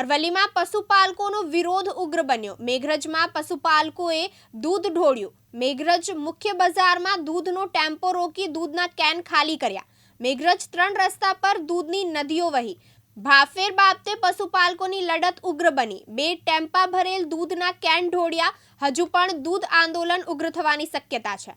અરવલ્લીમાં પશુપાલકોનો વિરોધ ઉગ્ર બન્યો. મેઘરજમાં પશુપાલકોએ દૂધ ઢોળ્યું. મેઘરજ મુખ્ય બજારમાં દૂધનો ટેમ્પો રોકી દૂધના કેન ખાલી કર્યા. મેઘરજ ત્રણ રસ્તા પર દૂધની નદીઓ વહી. ભાફેર બાબતે પશુપાલકોની લડત ઉગ્ર બની. બે ટેમ્પા ભરેલ દૂધના કેન ઢોળ્યા. હજુ પણ દૂધ આંદોલન ઉગ્ર થવાની શક્યતા છે.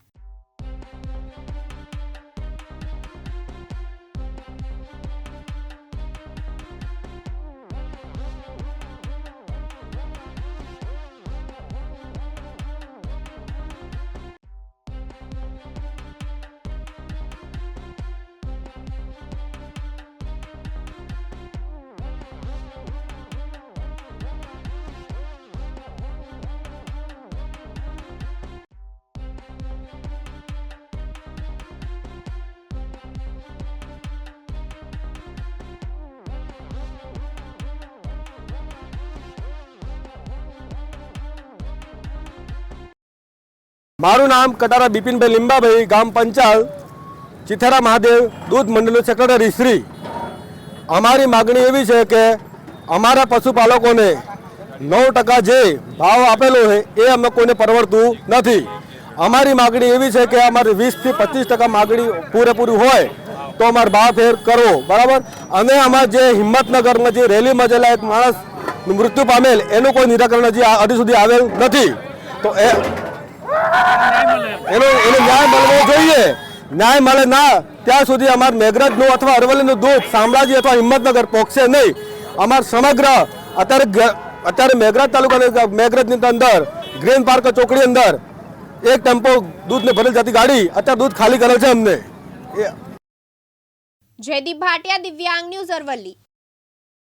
મારું નામ કટારા બિપિનભાઈ લીંબાભાઈ, ગામ પંચાલ, ચિથારા મહાદેવ, દૂધ મંડળનું સેક્રેટરી શ્રી. અમારી માગણી એવી છે કે અમારા પશુપાલકોને નવ ટકા જે ભાવ આપેલો છે, એ અમે કોઈને પરવડતું નથી. અમારી માગણી એવી છે કે અમારે વીસથી પચીસ ટકા માગણી પૂરેપૂરી હોય, તો અમારે ભાવ ફેર કરવો, બરાબર? અને અમારે જે હિંમતનગરમાં જે રેલીમાં જેલા એક માણસ મૃત્યુ પામેલ, એનું કોઈ નિરાકરણ હજી હજી સુધી આવેલ નથી. તો એ એનો એનો ન્યાય મળવો જોઈએ. ન્યાય મળે ના, ત્યાં સુધી અમાર મેઘરજનું અથવા અરવલ્લીનું દૂધ શામળાજી અથવા હિંમતનગર પહોંચશે નહીં. અમાર સમગ્ર અત્યારે અત્યારે મેઘરજ તાલુકાની મેઘરજની અંદર, ગ્રીન પાર્ક ચોકડી અંદર, એક ટેમ્પો દૂધને ભરેલ જતી ગાડી અત્યારે દૂધ ખાલી કરે છે અમને. જયદીપ ભાટિયા, દિવ્યાંગ ન્યૂઝ અરવલ્લી.